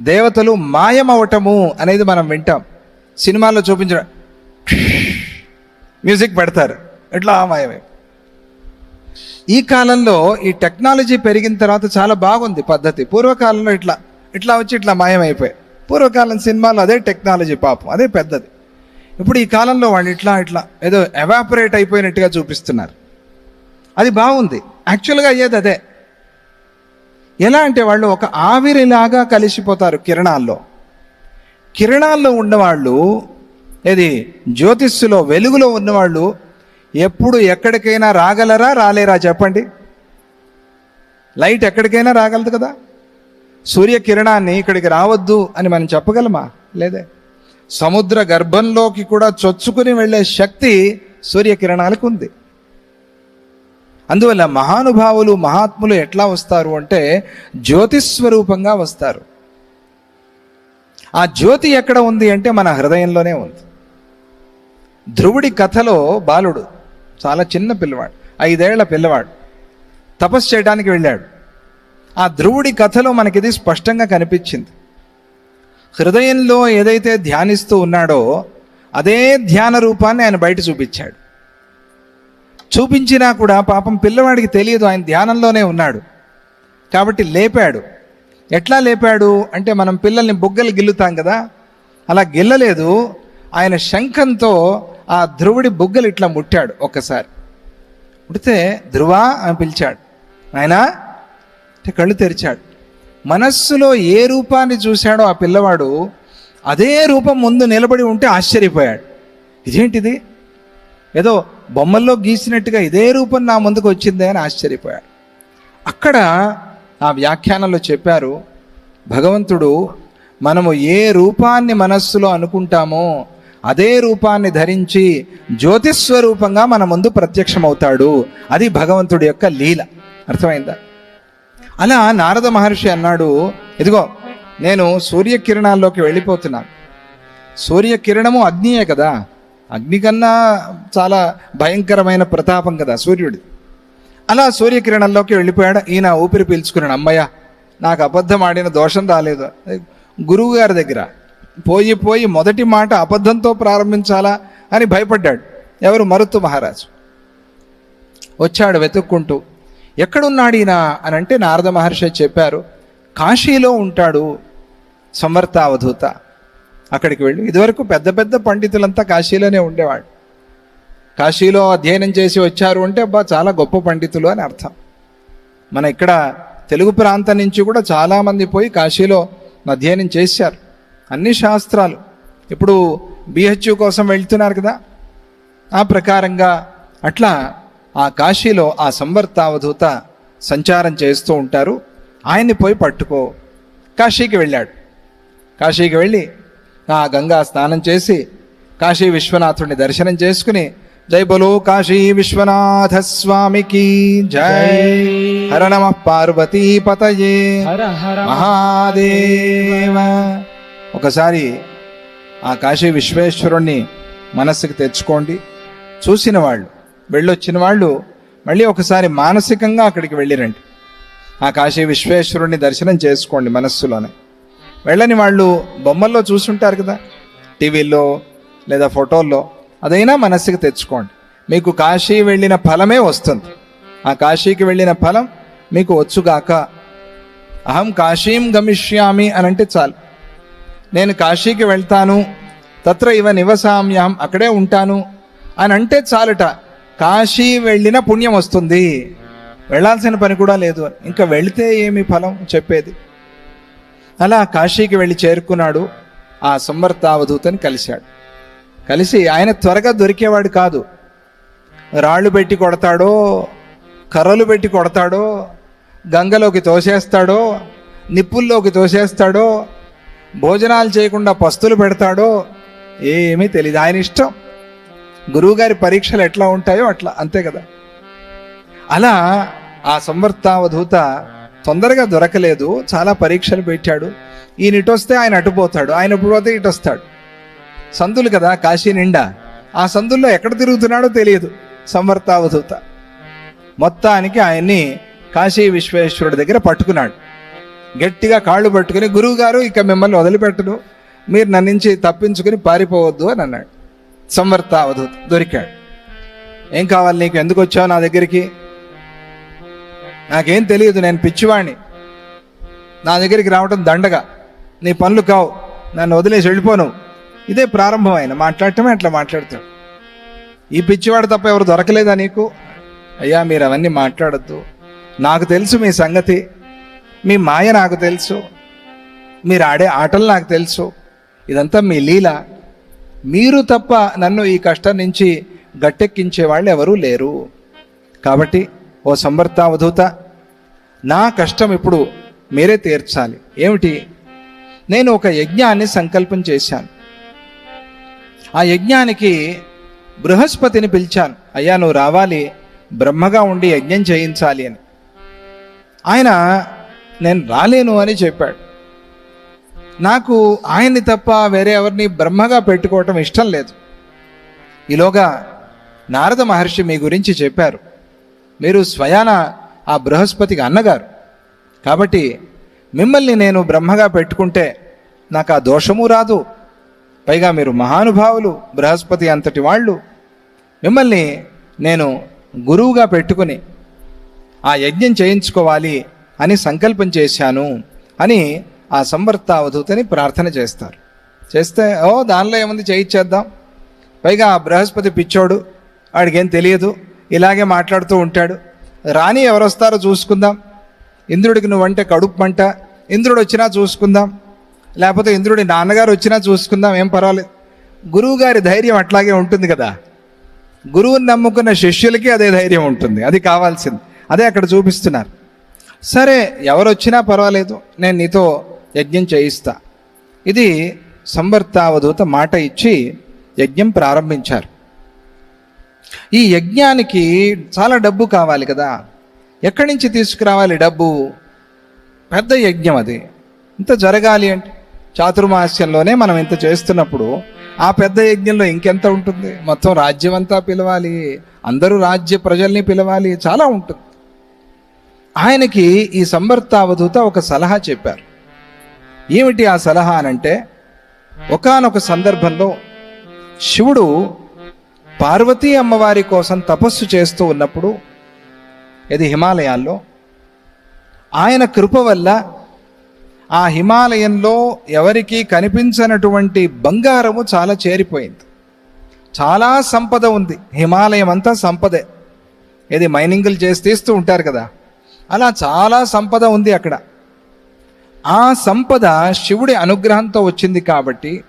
దేవతలు మాయమవటము అనేది మనం వింటాం. సినిమాల్లో చూపించడం. మ్యూజిక్ పెడతారు. ఇట్లా మాయమే. ఈ కాలంలో ఈ టెక్నాలజీ పెరిగిన తర్వాత చాలా బాగుంది పద్ధతి. పూర్వకాలంలో ఇట్లా ఇట్లా వచ్చి ఇట్లా మాయమైపోయాయి. పూర్వకాలం సినిమాలు అదే టెక్నాలజీ పాపం అదే పెద్దది. ఇప్పుడు ఈ కాలంలో వాళ్ళు ఇట్లా ఇట్లా ఏదో ఎవాపరేట్ అయిపోయినట్టుగా చూపిస్తున్నారు. అది బాగుంది. యాక్చువల్గా అయ్యేది అదే. ఎలా అంటే వాళ్ళు ఒక ఆవిరిలాగా కలిసిపోతారు కిరణాల్లో. కిరణాల్లో ఉన్నవాళ్ళు ఏది జ్యోతిష్సులో వెలుగులో ఉన్నవాళ్ళు ఎప్పుడు ఎక్కడికైనా రాగలరా రాలేరా చెప్పండి? లైట్ ఎక్కడికైనా రాగలదు కదా? సూర్యకిరణాన్ని ఇక్కడికి రావద్దు అని మనం చెప్పగలమా? లేదే. సముద్ర గర్భంలోకి కూడా చొచ్చుకుని వెళ్ళే శక్తి సూర్యకిరణాలకు ఉంది. అందువల్ల మహానుభావులు మహాత్ములు ఎట్లా వస్తారు అంటే జ్యోతిస్వరూపంగా వస్తారు. ఆ జ్యోతి ఎక్కడ ఉంది అంటే మన హృదయంలోనే ఉంది. ధ్రువుడి కథలో బాలుడు చాలా చిన్న పిల్లవాడు ఐదేళ్ళ పిల్లవాడు తపస్సు చేయడానికి వెళ్ళాడు. ఆ ధ్రువుడి కథలో మనకిది స్పష్టంగా కనిపించింది. హృదయంలో ఏదైతే ధ్యానిస్తూ ఉన్నాడో అదే ధ్యాన రూపాన్ని ఆయన బయట చూపించాడు. చూపించినా కూడా పాపం పిల్లవాడికి తెలియదు ఆయన ధ్యానంలోనే ఉన్నాడు. కాబట్టి లేపాడు. ఎట్లా లేపాడు? అంటే మనం పిల్లల్ని బుగ్గలు గిల్లుతాం కదా? అలా గిల్లలేదు. ఆయన శంఖంతో ఆ ధ్రువుడి బుగ్గలు ఇట్లా ముట్టాడు ఒక్కసారి. ముడితే ధ్రువ అని పిలిచాడు. ఆయన కళ్ళు తెరిచాడు. మనస్సులో ఏ రూపాన్ని చూశాడో ఆ పిల్లవాడు అదే రూపం ముందు నిలబడి ఉంటే ఆశ్చర్యపోయాడు. ఇదేంటిది? ఏదో బొమ్మల్లో గీసినట్టుగా ఇదే రూపం నా ముందుకు వచ్చిందే అని ఆశ్చర్యపోయాడు. అక్కడ ఆ వ్యాఖ్యానంలో చెప్పారు భగవంతుడు మనము ఏ రూపాన్ని మనస్సులో అనుకుంటామో అదే రూపాన్ని ధరించి జ్యోతిస్వరూపంగా మన ముందు ప్రత్యక్షమవుతాడు. అది భగవంతుడి యొక్క లీల. అర్థమైందా? అలా నారద మహర్షి అన్నాడు ఇదిగో నేను సూర్యకిరణాల్లోకి వెళ్ళిపోతున్నాను. సూర్యకిరణము అగ్నియే కదా. అగ్ని కన్నా చాలా భయంకరమైన ప్రతాపం కదా సూర్యుడు అలా సూర్యకిరణంలోకి వెళ్ళిపోయాడు? ఈయన ఊపిరి పీల్చుకున్నాడు అమ్మయ్య నాకు అబద్ధం ఆడిన దోషం రాలేదు. గురువు గారి దగ్గర పోయి పోయి మొదటి మాట అబద్ధంతో ప్రారంభించాలా? అని భయపడ్డాడు. ఎవరు? మరుత్తు మహారాజు. వచ్చాడు వెతుక్కుంటూ ఎక్కడున్నాడు ఈయన? అని అంటే నారద మహర్షి చెప్పారు కాశీలో ఉంటాడు సమర్థావధూత. అక్కడికి వెళ్ళి. ఇదివరకు పెద్ద పెద్ద పండితులంతా కాశీలోనే ఉండేవాడు కాశీలో అధ్యయనం చేసి వచ్చారు అంటే అబ్బా చాలా గొప్ప పండితులు అని అర్థం. మన ఇక్కడ తెలుగు ప్రాంతం నుంచి కూడా చాలామంది పోయి కాశీలో అధ్యయనం చేశారు. అన్ని శాస్త్రాలు. ఇప్పుడు బిహెచ్యు కోసం వెళ్తున్నారు కదా. ఆ ప్రకారంగా అట్లా ఆ కాశీలో ఆ సంవర్తావధూత సంచారం చేస్తూ ఉంటారు. ఆయన్ని పోయి పట్టుకో. కాశీకి వెళ్ళాడు. కాశీకి వెళ్ళి ఆ గంగా స్నానం చేసి కాశీ విశ్వనాథుడిని దర్శనం చేసుకుని జై బలో కాశీ విశ్వనాథ స్వామికి జై. హర నమ పార్వతీ పతయే. మహాదేవ. ఒకసారి ఆ కాశీ విశ్వేశ్వరుణ్ణి మనస్సుకు తెచ్చుకోండి. చూసిన వాళ్ళు వెళ్ళొచ్చిన వాళ్ళు మళ్ళీ ఒకసారి మానసికంగా అక్కడికి వెళ్ళిరండి. ఆ కాశీ విశ్వేశ్వరుణ్ణి దర్శనం చేసుకోండి మనస్సులోనే. వెళ్ళని వాళ్ళు బొమ్మల్లో చూసుంటారు కదా టీవీల్లో లేదా ఫోటోల్లో. అదైనా మనస్సుకి తెచ్చుకోండి. మీకు కాశీ వెళ్ళిన ఫలమే వస్తుంది. ఆ కాశీకి వెళ్ళిన ఫలం మీకు వచ్చుగాక. అహం కాశీం గమిష్యామి అని అంటే చాలు. నేను కాశీకి వెళ్తాను తత్ర ఇవ నివసామ్యహం అక్కడే ఉంటాను అని అంటే చాలుట. కాశీ వెళ్ళిన పుణ్యం వస్తుంది. వెళ్ళాల్సిన పని కూడా లేదు. ఇంకా వెళితే ఏమి ఫలం చెప్పేది? అలా కాశీకి వెళ్ళి చేరుకున్నాడు. ఆ సంవర్తావధూతని కలిశాడు. కలిసి ఆయన త్వరగా దొరికేవాడు కాదు. రాళ్ళు పెట్టి కొడతాడో కర్రలు పెట్టి కొడతాడో గంగలోకి తోసేస్తాడో నిప్పుల్లోకి తోసేస్తాడో భోజనాలు చేయకుండా పస్తులు పెడతాడో ఏమీ తెలియదు ఆయన ఇష్టం. గురువుగారి పరీక్షలు ఎట్లా ఉంటాయో అట్లా అంతే కదా. అలా ఆ సంవర్తావధూత తొందరగా దొరకలేదు. చాలా పరీక్షలు పెట్టాడు. ఈయన ఇటు వస్తే ఆయన అటుపోతాడు ఆయన ఇప్పుడు పోతే ఇటు వస్తాడు. సందులు కదా కాశీ నిండా. ఆ సందుల్లో ఎక్కడ తిరుగుతున్నాడో తెలియదు. సంవర్తావధూత మొత్తానికి ఆయన్ని కాశీ విశ్వేశ్వరుడి దగ్గర పట్టుకున్నాడు. గట్టిగా కాళ్ళు పట్టుకుని గురువు గారు ఇక మిమ్మల్ని వదిలిపెట్టను. మీరు నన్ను నుంచి తప్పించుకుని పారిపోవద్దు అని అన్నాడు. సంవర్త దొరికాడు. ఏం కావాలి నీకు? ఎందుకు వచ్చావు నా దగ్గరికి? నాకేం తెలియదు నేను పిచ్చివాణ్ణి. నా దగ్గరికి రావటం దండగా. నీ పనులు కావు నన్ను వదిలేసి వెళ్ళిపోను. ఇదే ప్రారంభం ఆయన మాట్లాడటమే అట్లా మాట్లాడతాడు ఈ పిచ్చివాడు తప్ప ఎవరు దొరకలేదా నీకు? అయ్యా మీరు అవన్నీ మాట్లాడద్దు. నాకు తెలుసు మీ సంగతి. మీ మాయ నాకు తెలుసు. మీరు ఆడే ఆటలు నాకు తెలుసు. ఇదంతా మీ లీల. మీరు తప్ప నన్ను ఈ కష్టం నుంచి గట్టెక్కించే వాళ్ళు ఎవరూ లేరు. కాబట్టి ఓ సంవర్తావధూత నా కష్టం ఇప్పుడు మీరే తీర్చాలి. ఏమిటి? నేను ఒక యజ్ఞాన్ని సంకల్పం చేశాను. ఆ యజ్ఞానికి బృహస్పతిని పిలిచాను. అయ్యా నువ్వు రావాలి బ్రహ్మగా ఉండి యజ్ఞం చేయించాలి అని. ఆయన నేను రాలేను అని చెప్పాడు. నాకు ఆయన్ని తప్ప వేరే ఎవరిని బ్రహ్మగా పెట్టుకోవటం ఇష్టం లేదు. ఈలోగా నారద మహర్షి మీ గురించి చెప్పారు. మీరు స్వయాన ఆ బృహస్పతికి అన్నగారు. కాబట్టి మిమ్మల్ని నేను బ్రహ్మగా పెట్టుకుంటే నాకు ఆ దోషము రాదు. పైగా మీరు మహానుభావులు బృహస్పతి అంతటి వాళ్ళు. మిమ్మల్ని నేను గురువుగా పెట్టుకుని ఆ యజ్ఞం చేయించుకోవాలి అని సంకల్పం చేశాను అని ఆ సంవర్తావధూతని ప్రార్థన చేస్తారు. చేస్తే ఓ దానిలో ఏముంది చేయించేద్దాం పైగా ఆ బృహస్పతి పిచ్చోడు వాడికేం తెలియదు. ఇలాగే మాట్లాడుతూ ఉంటాడు. రాణి ఎవరు వస్తారో చూసుకుందాం. ఇంద్రుడికి నువ్వంటే కడుపు మంట. ఇంద్రుడు వచ్చినా చూసుకుందాం. లేకపోతే ఇంద్రుడి నాన్నగారు వచ్చినా చూసుకుందాం. ఏం పర్వాలేదు. గురువు గారి ధైర్యం అట్లాగే ఉంటుంది కదా. గురువుని నమ్ముకున్న శిష్యులకి అదే ధైర్యం ఉంటుంది. అది కావాల్సింది. అదే అక్కడ చూపిస్తున్నారు. సరే ఎవరు వచ్చినా పర్వాలేదు. నేను నీతో యజ్ఞం చేయిస్తా. ఇది సంవర్తావధూత మాట ఇచ్చి యజ్ఞం ప్రారంభించారు. ఈ యజ్ఞానికి చాలా డబ్బు కావాలి కదా. ఎక్కడి నుంచి తీసుకురావాలి డబ్బు? పెద్ద యజ్ఞం అది. ఇంత జరగాలి అంటే చాతుర్మాస్యంలోనే మనం ఇంత చేస్తున్నప్పుడు ఆ పెద్ద యజ్ఞంలో ఇంకెంత ఉంటుంది? మొత్తం రాజ్యం అంతా పిలవాలి అందరూ రాజ్య ప్రజల్ని పిలవాలి చాలా ఉంటుంది. ఆయనకి ఈ సంవర్తావధూత ఒక సలహా చెప్పారు. ఏమిటి ఆ సలహా అనంటే ఒకానొక సందర్భంలో శివుడు పార్వతీ అమ్మవారి కోసం తపస్సు చేస్తూ ఉన్నప్పుడు ఇది హిమాలయాల్లో ఆయన కృప వల్ల ఆ హిమాలయంలో ఎవరికీ కనిపించనటువంటి బంగారము చాలా చేరిపోయింది. చాలా సంపద ఉంది. హిమాలయం అంతా సంపదే. ఇది మైనింగ్లు చేసి తీస్తూ ఉంటారు కదా. అలా చాలా సంపద ఉంది అక్కడ. ఆ సంపద శివుడి అనుగ్రహంతో వచ్చింది కాబట్టి